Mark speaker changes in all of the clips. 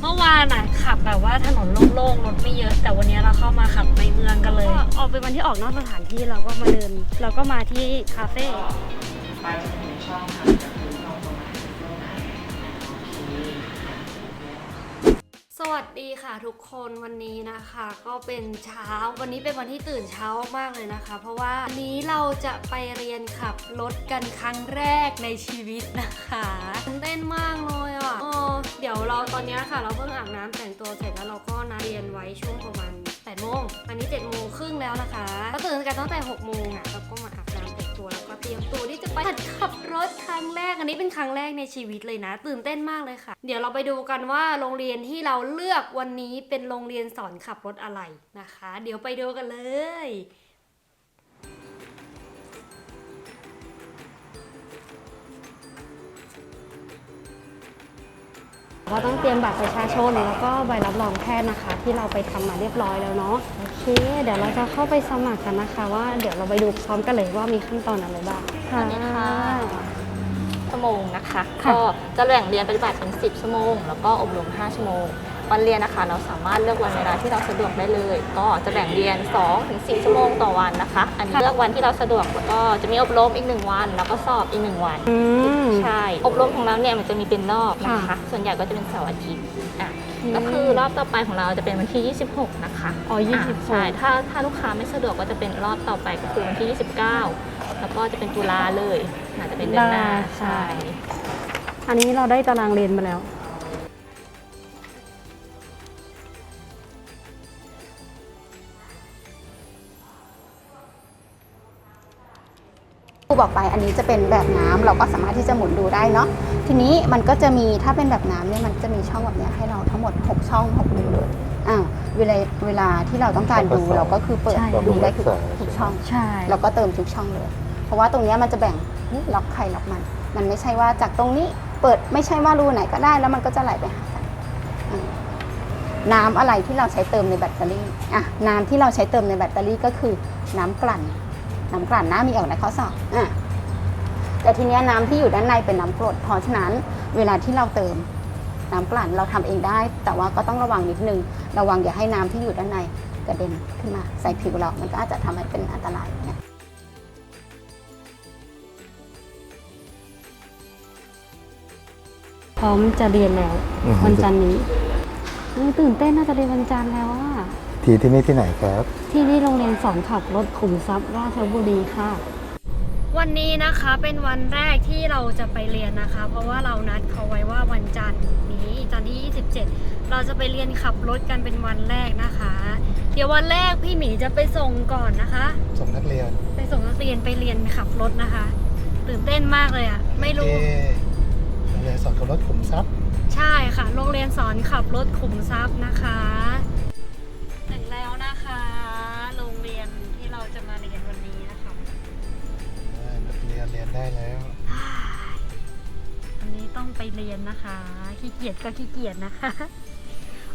Speaker 1: เมื่อวานอะขับแบบว่าถนนโล่งๆรถไม่เยอะ แต่วันนี้เราเข้ามาขับในเมืองกันเลย ออกเป็นวันที่ออกนอกสถานที่เราก็มาเดิน เราก็มาที่คาเฟ่
Speaker 2: ไปจะมีช่องค่ะ
Speaker 1: สวัสดีค่ะทุกคนวันนี้นะคะ ก็เป็นเช้าวันนี้เป็นวันที่ตื่นเช้ามากเลยนะคะ เพราะว่าวันนี้เราจะไปเรียนขับรถกันครั้งแรกในชีวิตนะคะตื่นเต้นมากเลยอะเออเดี๋ยวเราตอนนี้ค่ะ เราเพิ่งอาบน้ำแต่งตัวเสร็จแล้วเราก็นัดเรียนไว้ช่วงประมาณ8โมงอันนี้7โมงครึ่งแล้วนะคะก็ตื่นกันตั้งแต่6โมงอะแล้วก็มาอาบน้ำแต่ง ตัวแล้วก็เตรียมตัวที่จะไปหัดขับรถครั้งแรก อันนี้เป็นครั้งแรกในชีวิตเลยนะ ตื่นเต้นมากเลยค่ะ เดี๋ยวเราไปดูกันว่าโรงเรียนที่เราเลือกวันนี้เป็นโรงเรียนสอนขับรถอะไรนะคะ เดี๋ยวไปดูกันเลย เราต้องเตรียมบัตรประชาชนแล้วก็ใบรับรองแพทย์นะคะ ที่เราไปทำมาเรียบร้อยแล้วเนาะโอเค เดี๋ยวเราจะเข้าไปสมัครกันนะคะ ว่าเดี๋ยวเราไปดูพร้อมกันเลยว่ามีขั้นตอนอะไรบ้าง
Speaker 3: สวัสดีค่ะชั่วโมงนะคะ
Speaker 1: ค่ะ
Speaker 3: ก็จะแบ่งเรียนปฏิบัติเป็น 10 ชั่วโมง แล้วก็อบรม 5 ชั่วโมง วันเรียนนะคะ เราสามารถเลือกวันเวลาที่เราสะดวกได้เลย ก็จะแบ่งเรียน2ถึง4ชั่วโมงต่อวันนะคะ อันนี้เลือกวันที่เราสะดวกแล้วก็จะมีอบรมอีก 1 วัน แล้วก็สอบอีก 1 วัน
Speaker 1: อืม
Speaker 3: ใช่ อบรมของเราเนี่ยมันจะมีเป็นรอบนะคะ
Speaker 1: ค่ะ
Speaker 3: ส่วนใหญ่ก็จะเป็นเสาร์อาทิตย์อะ
Speaker 1: อืม
Speaker 3: ก็คือรอบต่อไปของเราจะเป็นวันที่ 26 นะคะ
Speaker 1: อ๋อ26ะ
Speaker 3: ใช่ ถ้าถ้าลูกค้าไม่สะดวกก็จะเป็นรอบต่อไปก็คือวันที่ 29 แล้วก็จะเป็นตุลาเลยอาจจะเป็นเดือนหน้า
Speaker 1: ตุลาใช่
Speaker 3: ใช่
Speaker 1: อันนี้เราได้ตารางเรียนมาแล้ว
Speaker 4: บอกไปอันนี้จะเป็นแบบน้ำเราก็สามารถที่จะหมุนดูได้เนาะทีนี้มันก็จะมีถ้าเป็นแบบน้ำเนี่ยมันจะมีช่องแบบเนี้ยให้เราทั้งหมด 6 ช่อง6ดูเลยอ่าเวลาเวลาที่เราต้องการดูเราก็คือเปิด
Speaker 1: ใช่
Speaker 4: ดูได้ทุกทุกช่อง
Speaker 1: ใช่
Speaker 4: เราก็เติมทุกช่องเลย เพราะว่าตรงเนี้ยมันจะแบ่งล็อกใครล็อกมัน มันไม่ใช่ว่าจากตรงนี้เปิดไม่ใช่ว่ารูไหนก็ได้แล้วมันก็จะไหลไปหากันอืมน้ำอะไรที่เราใช้เติมในแบตเตอรี่อะน้ำที่เราใช้เติมในแบตเตอรี่ก็คือน้ำกลั่น น้ำกลั่นน้ำมีออกในข้อสอบอะแต่ทีเนี้ยน้ำที่อยู่ด้านในเป็นน้ำกรด เพราะฉะนั้นเวลาที่เราเติมน้ำกลั่นเราทำเองได้ แต่ว่าก็ต้องระวังนิดนึง ระวังอย่าให้น้ำที่อยู่ด้านในกระเด็นขึ้นมาใส่ผิวเรา มันก็อาจจะทำให้เป็นอันตรายเนี่ย
Speaker 1: พร้อมจะเรียนแล้ว
Speaker 5: อืม
Speaker 1: วันจันทร์นี้อุ๊ยตื่นเต้นน่าจะเรียนวันจันทร์แล้วอะ
Speaker 5: ทีที่นี่ที่ไหนครับ
Speaker 1: ที่นี่โรงเรียนสอนขับรถขุมทรัพย์ราชบุรีค่ะ วันนี้นะคะเป็นวันแรกที่เราจะไปเรียนนะคะ เพราะว่าเรานัดเขาไว้ว่าวันจันทร์นี้จันทร์ที่ 27 เราจะไปเรียนขับรถกันเป็นวันแรกนะคะ เดี๋ยววันแรกพี่หมีจะไปส่งก่อนนะคะ
Speaker 5: ส่งนักเรียน
Speaker 1: ไปส่งนักเรียนไปเรียนขับรถนะคะตื่นเต้นมากเลยอะ่ะไม่รู้
Speaker 5: โรงเรียนสอนขับรถขุมทรัพย์
Speaker 1: ใช่ค่ะ โรงเรียนสอนขับรถขุมทรัพย์นะคะ
Speaker 5: ได้แล้ว
Speaker 1: อันนี้ต้องไปเรียนนะคะ ขี้เกียจก็ขี้เกียจนะคะ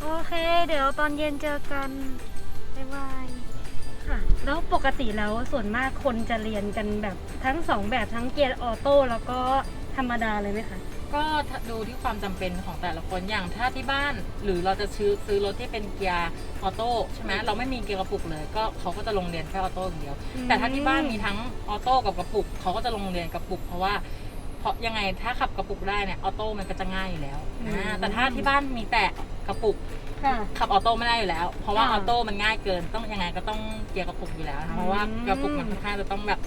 Speaker 1: โอเค เดี๋ยวตอนเย็นเจอกัน บ๊ายบายค่ะ แล้วปกติแล้วส่วนมากคนจะเรียนกันแบบทั้งสองแบบทั้งเกียร์ออโต้แล้วก็ธรรมดาเลยไหมคะ
Speaker 2: ก็ดูที่ความจำเป็นของแต่ละคนอย่างถ้าที่บ้านหรือเราจะซื้อซื้อรถที่เป็นเกียร์ออโต้ใช่ไหมเราไม่มีเกียร์กระปุกเลย ก็เขาก็จะลงเรียนแค่ออโต้อย่างเดียว
Speaker 1: อืม
Speaker 2: แต่ถ้าที่บ้านมีทั้งออโต้กับกระปุกเขาก็จะลงเรียนกระปุก เพราะว่าเพราะยังไงถ้าขับกระปุกได้เนี่ยออโต้มันก็จะง่ายอยู่แล้วอ่าแต่ถ้าที่บ้านมีแต่กระปุก
Speaker 1: ค่ะ
Speaker 2: ขับออโต้ไม่ได้อยู่แล้ว เพราะว่าอ
Speaker 1: ค่ะ
Speaker 2: อโต้มันง่ายเกิน ต้องยังไงก็ต้องเกียร์กระปุกอยู่แล้วนะคะเพราะว่า
Speaker 1: อืม
Speaker 2: กระปุกมันค่อนข้างจะต้องแบบ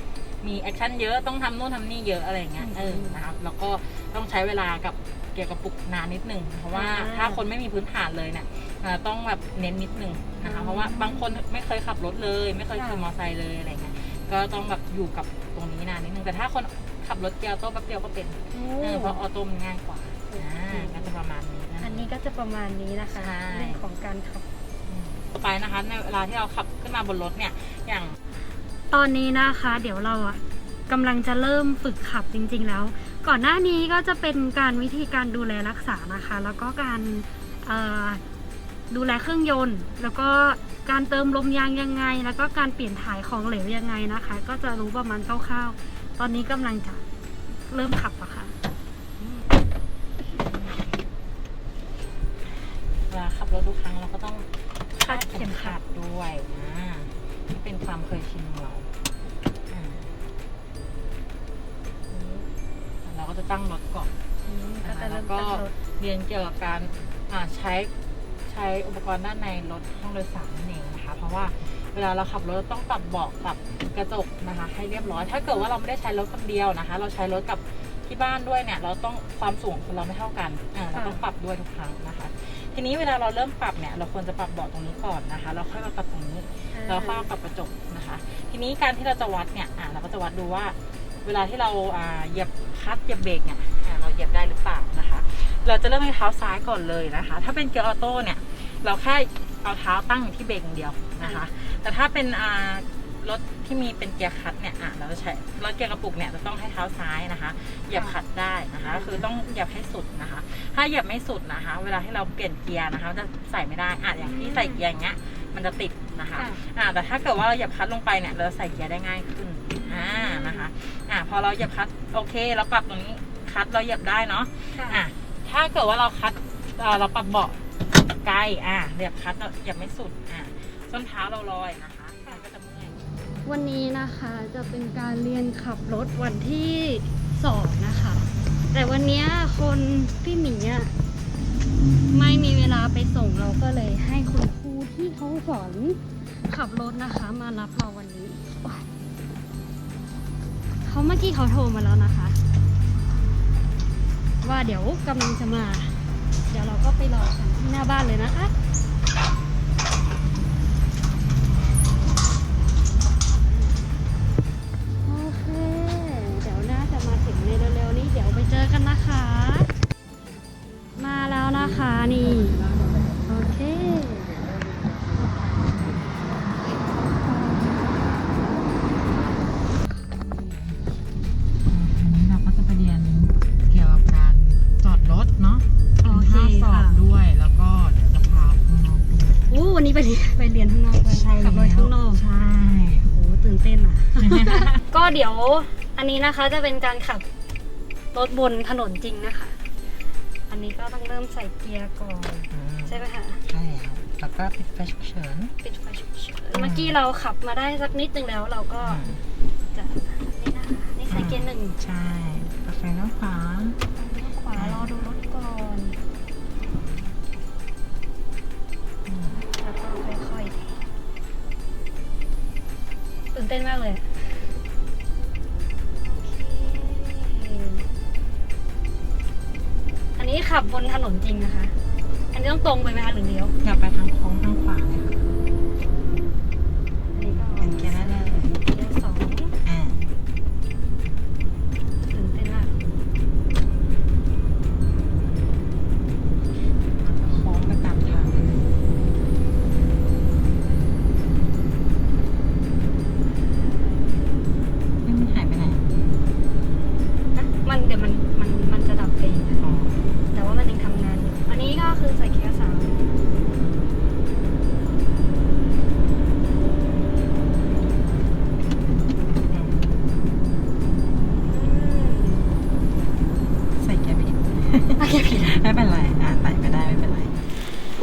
Speaker 2: มีแอคชั่นเยอะต้องทำนู่นทำนี่เยอะอะไรอย่างเงี้ย
Speaker 1: อืม
Speaker 2: เออนะครับแล้วก็ต้องใช้เวลากับเกียร์กระปุกนานนิดนึงเพราะว่า
Speaker 1: อ่า
Speaker 2: ถ้าคนไม่มีพื้นฐานเลยเนี่ยเอ่อต้องแบบเน้นนิดนึงนะคะเพราะว่าบางคนไม่เคยขับรถเลย ไม่เคยขี่มอเตอร์ไซค์เลยอะไรเงี้ยก็ต้องแบบอยู่กับตรงนี้นานนิดนึงแต่ถ้าคนขับรถเกียร์ออโต้แป๊บเดียวก็เป็นเออเพราะออโต้มันง่ายกว่าอ่าก็จะประมาณนี้นะ
Speaker 1: อันนี้ก็จะประมาณนี้นะคะ
Speaker 2: ใช่
Speaker 1: เรื่องของการขับ
Speaker 2: ต่อไปนะคะในเวลาที่เราขับขึ้นมาบนรถเนี่ยอย่าง
Speaker 1: ตอนนี้นะคะเดี๋ยวเราอะกำลังจะเริ่มฝึกขับจริง ๆ แล้ว ก่อนหน้านี้ก็จะเป็นการวิธีการดูแลรักษานะคะ แล้วก็การดูแลเครื่องยนต์ แล้วก็การเติมลมยางยังไง แล้วก็การเปลี่ยนถ่ายของเหลวยังไงนะคะ ก็จะรู้ประมาณคร่าวๆ ตอนนี้กำลังจะเริ่มขับอะค่ะเว
Speaker 2: ลาขับรถทุกครั้งเราก็ต้องคาดเข็มขัดด้วยนะ เป็นความเคยชินของเราอ่าเราก็จะตั้งรถก่อน
Speaker 1: ก็จะเริ่ม
Speaker 2: แล้วก็
Speaker 1: ตั้งรถ
Speaker 2: เรียนเกี่ยวกับการอ่าใช้ใช้อุปกรณ์ด้านในรถห้องโดยสารนั่นเองนะคะ เพราะว่าเวลาเราขับรถเราต้องปรับเบาะปรับกระจกนะคะ ให้เรียบร้อย ถ้าเกิดว่าเราไม่ได้ใช้รถคนเดียวนะคะ เราใช้รถกับที่บ้านด้วยเนี่ย เราต้องความสูงของเราไม่เท่ากันอ่าเราต้องปรับด้วยทุกครั้งนะคะ ทีนี้เวลาเราเริ่มปรับเนี่ย เราควรจะปรับเบาะตรงนี้ก่อนนะคะ เราค่อยมาปรับตรงนี้ แล้วก็ปรับกระจกนะคะ ทีนี้การที่เราจะวัดเนี่ยอ่าเราก็จะวัดดูว่าเวลาที่เราอ่าเหยียบคลัตช์เหยียบเบรกเนี่ยอ่าเราเหยียบได้หรือเปล่านะคะ เราจะเริ่มที่เท้าซ้ายก่อนเลยนะคะ ถ้าเป็นเกียร์ออโต้เนี่ยเราแค่เอาเท้าตั้งอยู่ที่เบรกอย่างเดียวนะคะ แต่ถ้าเป็นอ่ารถที่มีเป็นเกียร์คลัตช์เนี่ยอะเราจะใช้รถเกียร์กระปุกเนี่ยจะต้องให้เท้าซ้ายนะคะ เหยียบคลัตช์ได้นะคะก็คือต้องเหยียบให้สุดนะคะ ถ้าเหยียบไม่สุดนะคะ เวลาที่เราเปลี่ยนเกียร์นะคะ จะใส่ไม่ได้อะอย่างที่ใส่เกียร์อย่างเงี้ย มันจะติดนะคะ
Speaker 1: ค่ะ
Speaker 2: อ่าแต่ถ้าเกิดว่าเราเหยียบคลัตช์ลงไปเนี่ยเราใส่เกียร์ได้ง่ายขึ้นอ่านะคะอ่าพอเราเหยียบคลัตช์โอเคเราปรับตรงนี้คลัตช์เราเหยียบได้เนาะ
Speaker 1: ค่ะ
Speaker 2: อะถ้าเกิดว่าเราคัดเอ่อเราปรับเบาะไกลอะเหยียบคัดเราเหยียบไม่สุดอะส้นเท้าเราลอยนะคะมันก็จะเมื่อย
Speaker 1: วันนี้นะคะจะเป็นการเรียนขับรถวันที่สองนะคะ แต่วันเนี้ยคนพี่หมีอะไม่มีเวลาไปส่งเราก็เลยให้คุณครูที่ เขาสอนขับรถนะคะ มารับเราวันนี้ เขาเมื่อกี้เขาโทรมาแล้วนะคะ ว่าเดี๋ยวกำลังจะมา เดี๋ยวเราก็ไปรอกันที่หน้าบ้านเลยนะคะ ไปเรี
Speaker 2: ยน
Speaker 1: ไปเรียนข้างนอกเลยขับรถข้างนอก
Speaker 2: ใช่
Speaker 1: โอ้ตื่นเต้นอะ ก็เดี๋ยวอันนี้นะคะจะเป็นการขับรถบนถนนจริงนะคะ อันนี้ก็ต้องเริ่มใส่เกียร์ก่อนใช่ไหมคะ
Speaker 2: ใช่แล้วแล้วก็ปิดไฟฉุกเฉิน
Speaker 1: ปิดไฟฉุกเฉินเมื่อกี้เราขับมาได้สักนิดนึงแล้วเราก็จะนี่นะคะนี่ใส่เกียร์หนึ่ง
Speaker 2: ใช่ปิดไฟด้านขวา
Speaker 1: เลี้ยวขวารอดูรถก่อน ตื่นเต้นมากเลยอันนี้ขับบนถนนจริงนะคะ อันนี้ต้องตรงไปไหมคะหรือเลี้ยว
Speaker 2: อย่าไปทางโค้งทางขวาเลยค่ะ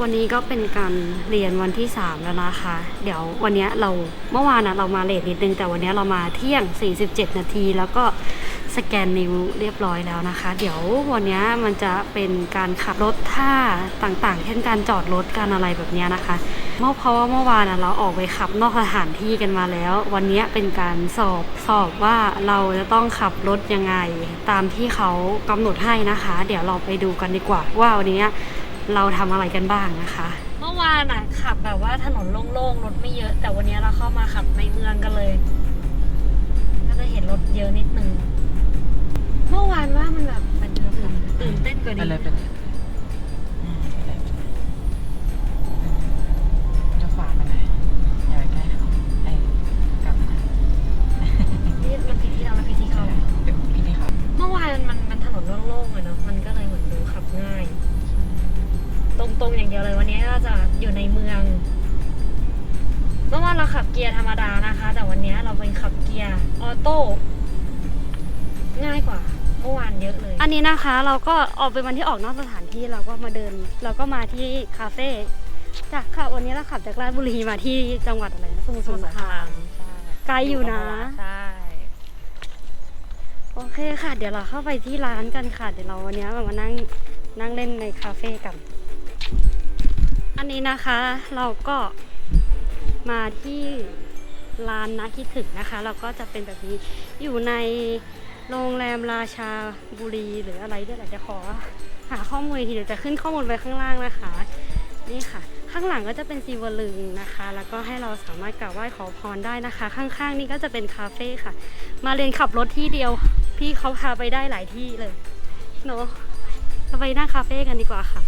Speaker 1: วันนี้ก็
Speaker 2: เป็น
Speaker 1: กา
Speaker 2: ร
Speaker 1: เรียนวันที่ 3 แล้วนะคะ เดี๋ยววันนี้เราเมื่อวานนะเรามาเลทนิดนึง แต่วันนี้เรามาเที่ยง 47 นาที แล้วก็สแกนนิ้วเรียบร้อยแล้วนะคะ เดี๋ยววันนี้มันจะเป็นการขับรถท่าต่างๆ เช่นการจอดรถการอะไรแบบนี้นะคะเมื่อเพราะว่าเมื่อวานนะเราออกไปขับนอกสถานที่กันมาแล้ว วันนี้เป็นการสอบสอบว่าเราจะต้องขับรถยังไง ตามที่เขากำหนดให้นะคะ เดี๋ยวเราไปดูกันดีกว่าว่าวันนี้ เราทำอะไรกันบ้างนะคะ เมื่อวานอะขับแบบว่าถนนโล่งๆรถไม่เยอะ แต่วันนี้เราเข้ามาขับในเมืองกันเลย ก็จะเห็นรถเยอะนิดนึง เมื่อวานว่ามันแบบมันตื่นตื่นเต้นกว่า
Speaker 2: ไป
Speaker 1: นี้
Speaker 2: เลยไปเลยานเย
Speaker 1: อะเลยอันนี้นะคะเราก็ออก
Speaker 2: เป็
Speaker 1: นวันที่ออกนอกสถานที่เราก็มาเดินเราก็มาที่คาเฟ่จากค่ะวันนี้เราขับจากราชบุรีมาที่จังหวัดอะไรนะสมุทร
Speaker 2: สมุทร
Speaker 1: ส
Speaker 2: ส
Speaker 1: ง
Speaker 2: ง
Speaker 1: ค
Speaker 2: ค
Speaker 1: รารา
Speaker 2: มมใช่
Speaker 1: ไกลอยู่นะ
Speaker 2: ใช่
Speaker 1: โอเคค่ะ เดี๋ยวเราเข้าไปที่ร้านกันค่ะ เดี๋ยวเราวันนี้มานั่งนั่งเล่นในคาเฟ่กัน อันนี้นะคะเราก็มาที่ร้านนะคิดถึงนะคะ เราก็จะเป็นแบบนี้อยู่ใน โรงแรมราชาบุรีหรืออะไรด้วยแหละจะขอหาข้อมูลทีเดี๋ยวจะขึ้นข้อมูลไว้ข้างล่างนะคะ นี่ค่ะ ข้างหลังก็จะเป็นซีวลึงนะคะ แล้วก็ให้เราสามารถกราบไหว้ขอพรได้นะคะ ข้างๆ นี่ก็จะเป็นคาเฟ่ค่ะ มาเรียนขับรถที่เดียว พี่เขาพาไปได้หลายที่เลยเนาะเราไปนั่งคาเฟ่กันดีกว่าค่ะ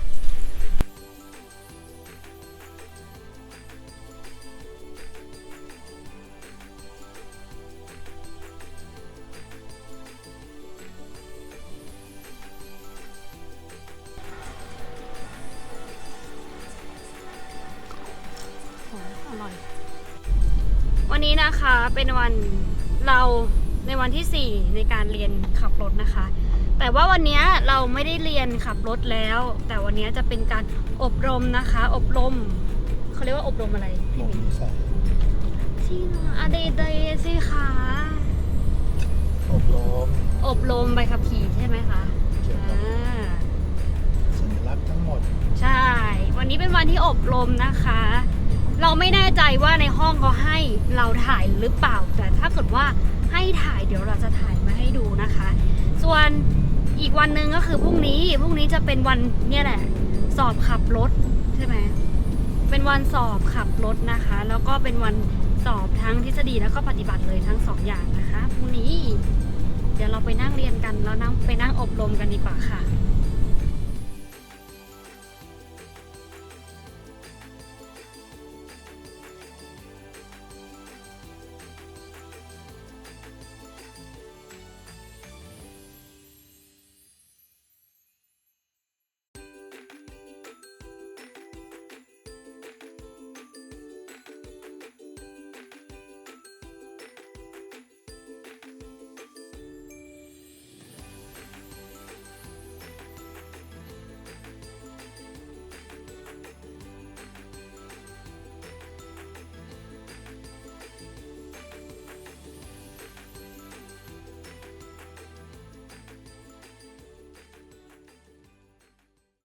Speaker 1: นนี้นะคะเป็นวันเราในวันที่ 4 ในการเรียนขับรถนะคะ แต่ว่าวันนี้เราไม่ได้เรียนขับรถแล้ว แต่วันนี้จะเป็นการอบรมนะคะ อบรมเขาเรียกว่าอบรมอะไร
Speaker 5: ผ
Speaker 1: พี่
Speaker 5: ม
Speaker 1: หมิง
Speaker 5: ใส่
Speaker 1: ที่อะเดเดสิคะ
Speaker 5: อบรม
Speaker 1: อบรมใบขับขี่ใช่ไหมคะ
Speaker 5: เกี่ยวกับ
Speaker 1: อ่า
Speaker 5: สัญลักษณ์ทั้งหมด
Speaker 1: ใช่ วันนี้เป็นวันที่อบรมนะคะ เราไม่แน่ใจว่าในห้องเขาให้เราถ่ายหรือเปล่า แต่ถ้าเกิดว่าให้ถ่ายเดี๋ยวเราจะถ่ายมาให้ดูนะคะ ส่วนอีกวันหนึ่งก็คือพรุ่งนี้พรุ่งนี้จะเป็นวันเนี่ยแหละ สอบขับรถใช่ไหมเป็นวันสอบขับรถนะคะ แล้วก็เป็นวันสอบทั้งทฤษฎีแล้วก็ปฏิบัติเลยทั้งสองอย่างนะคะพรุ่งนี้ เดี๋ยวเราไปนั่งเรียนกันแล้วนั่งไปนั่งอบรมกันดีกว่าค่ะ